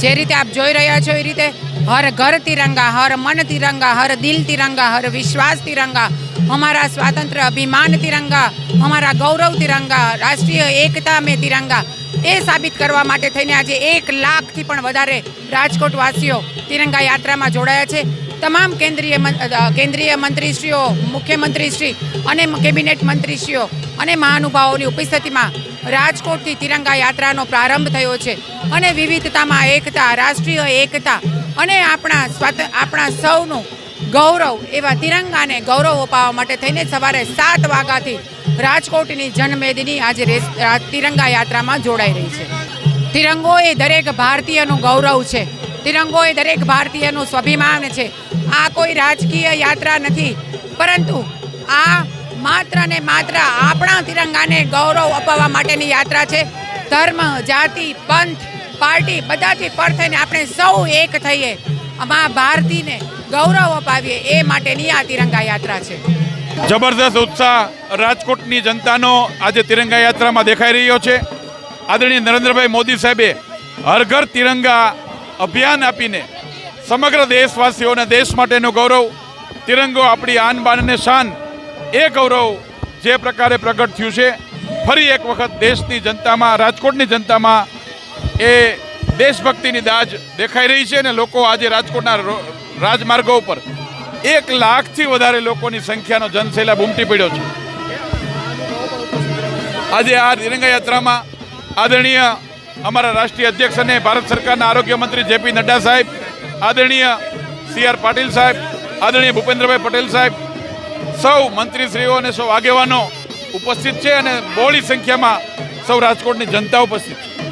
જે રીતે આપ જોઈ રહ્યા છો એ રીતે હર ઘર તિરંગા, હર મન તિરંગા, હર દિલ તિરંગા, હર વિશ્વાસ તિરંગા, અમારા સ્વાતંત્ર્ય અભિમાન તિરંગા, અમારા ગૌરવ તિરંગા, રાષ્ટ્રીય એકતા મેં તિરંગા, એ સાબિત કરવા માટે થઈને આજે એક લાખથી પણ વધારે રાજકોટવાસીઓ તિરંગા યાત્રામાં જોડાયા છે. તમામ કેન્દ્રીય કેન્દ્રીય મંત્રીશ્રીઓ, મુખ્યમંત્રીશ્રી અને કેબિનેટ મંત્રીશ્રીઓ અને મહાનુભાવોની ઉપસ્થિતિમાં રાજકોટથી તિરંગા યાત્રાનો પ્રારંભ થયો છે અને વિવિધતામાં એકતા, રાષ્ટ્રીય એકતા અને આપણા સ્વાત આપણા સૌનું ગૌરવ એવા તિરંગાને ગૌરવ અપાવવા માટે થઈને સવારે સાત વાગ્યાથી રાજકોટની જનમેદની આજે તિરંગા યાત્રામાં જોડાઈ રહી છે. તિરંગો એ દરેક ભારતીયનું ગૌરવ છે. તિરંગો એ દરેક ભારતીયનું સ્વાભિમાન છે. આ કોઈ રાજકીય યાત્રા નથી. પરંતુ આ માત્ર ને માત્ર આપણા તિરંગાને ગૌરવ અપાવવા માટેની યાત્રા છે. ધર્મ, જાતિ, પંથ, પાર્ટી બધાથી પર થઈને આપણે સૌ એક થઈએ. આમાં ભારતીને ગૌરવ અપાવીએ એ માટેની આ તિરંગા યાત્રા છે. જબરદસ્ત ઉત્સાહ રાજકોટની જનતાનો આજે તિરંગા યાત્રામાં દેખાઈ રહ્યો છે. આદરણીય નરેન્દ્રભાઈ મોદી સાહેબે હર ઘર તિરંગા અભિયાન આપીને સમગ્ર દેશવાસીઓને દેશ માટેનું ગૌરવ, તિરંગો, આપણી આન બાન અને શાન, એ ગૌરવ જે પ્રકારે પ્રગટ થયું છે, ફરી એક વખત દેશની જનતામાં, રાજકોટની જનતામાં એ દેશભક્તિની દાજ દેખાઈ રહી છે અને લોકો આજે રાજકોટના રાજમાર્ગો ઉપર એક લાખથી વધારે લોકોની સંખ્યાનો જનસેલાબ ઉમટી પડ્યો છે. આજે આ તિરંગા યાત્રામાં આદરણીય અમારા રાષ્ટ્રીય અધ્યક્ષ અને ભારત સરકારના આરોગ્ય મંત્રી જેપી નડ્ડા સાહેબ, આદરણીય સી આર પાટીલ સાહેબ, આદરણીય ભૂપેન્દ્રભાઈ પટેલ સાહેબ, સૌ મંત્રીશ્રીઓ અને સૌ આગેવાનો ઉપસ્થિત છે અને બહોળી સંખ્યામાં સૌ રાજકોટની જનતા ઉપસ્થિત છે.